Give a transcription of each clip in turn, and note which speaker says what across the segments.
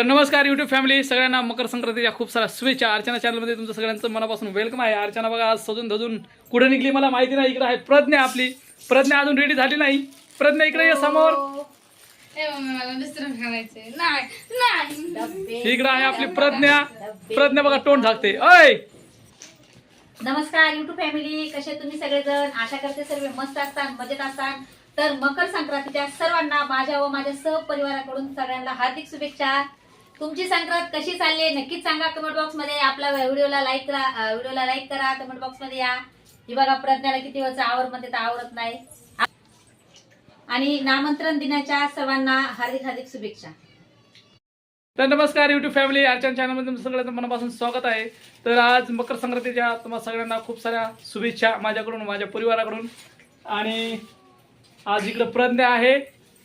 Speaker 1: तर नमस्कार YouTube family सगळ्यांना मकर संक्रांतीच्या खूप साऱ्या शुभेच्छा. अर्चना चॅनलमध्ये तुमचं सगळ्यांचं मनापासून वेलकम आहे. अर्चना बघा आज सजून धजून कुठे निघली मला माहिती नाही. इकडे आहे प्रज्ञा आपली. प्रज्ञा अजून रेडी झाली नाही. प्रज्ञा इकडे ये समोर.
Speaker 2: नाही नाही.
Speaker 1: इकडे आहे आपली प्रज्ञा. प्रज्ञा बघा तोंड झाकते. अय
Speaker 3: नमस्कार युट्यूब फॅमिली कसे तुम्ही सगळेजण? आशा करते सर्व मस्त असतात मजेत असतात. तर मकर संक्रांतीच्या सर्वांना माझ्या व माझ्या सहपरिवाराकडून सगळ्यांना हार्दिक शुभेच्छा. तुमची संक्रांत कशी चालली आहे नक्कीच सांगा कमेंट बॉक्समध्ये. आपल्या व्हिडिओला लाईक करा व्हिडिओला लाईक करा कमेंट बॉक्समध्ये या. ही बघा प्रज्ञाला किती वर्ष आवर म्हणते तर आवरत नाही. आणि नामंत्रण दिनाच्या सर्वांना हार्दिक हार्दिक शुभेच्छा.
Speaker 1: तर नमस्कार युट्यूब फॅमिली अर्चन चॅनलमध्ये तुमचं सगळ्यांचं मनापासून स्वागत आहे. तर आज मकर संक्रांतीच्या तुम्हाला सगळ्यांना खूप साऱ्या शुभेच्छा माझ्याकडून माझ्या परिवाराकडून. आणि आज इकडं प्रज्ञा आहे.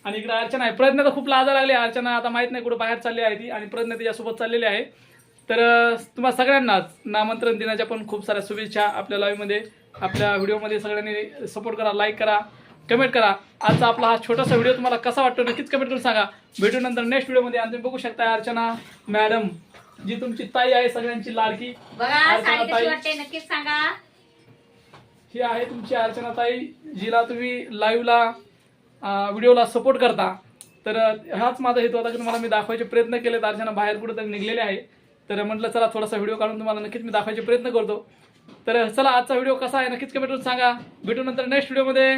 Speaker 1: आणि इकडं अर्चना आहे. प्रज्ञा तर खूप लाजा लागली. अर्चना आता माहीत नाही कुठं बाहेर चालली आहे ती आणि प्रज्ञा तिच्यासोबत चाललेली आहे. तर तुम्हाला सगळ्यांनाच नामंत्रण दिनाच्या पण खूप साऱ्या शुभेच्छा आपल्या लाईव्हमध्ये. आपल्या व्हिडिओमध्ये सगळ्यांनी सपोर्ट करा लाईक करा कमेंट करा. आजचा आपला हा छोटासा व्हिडिओ तुम्हाला कसा वाटतो नक्कीच कमेंट करून सांगा. भेटू नंतर नेक्स्ट व्हिडिओमध्ये आणि तुम्ही बघू शकता अर्चना मॅडम जी तुमची ताई आहे सगळ्यांची लाडकी.
Speaker 3: नक्कीच सांगा.
Speaker 1: ही आहे तुमची अर्चना ताई जिला तुम्ही लाईव्हला व्हिडिओला सपोर्ट करता. तर हाच माझा हेतू होता की तुम्हाला मी दाखवायचे प्रयत्न केले तर अर्चना बाहेर कुठेतरी निघलेले आहे. तर म्हटलं चला थोडासा व्हिडिओ काढून तुम्हाला नक्कीच मी दाखवायचे प्रयत्न करतो. तर चला आजचा व्हिडिओ कसा आहे? नक्कीच कमेंट करून सांगा. भेटू नंतर नेक्स्ट व्हिडिओमध्ये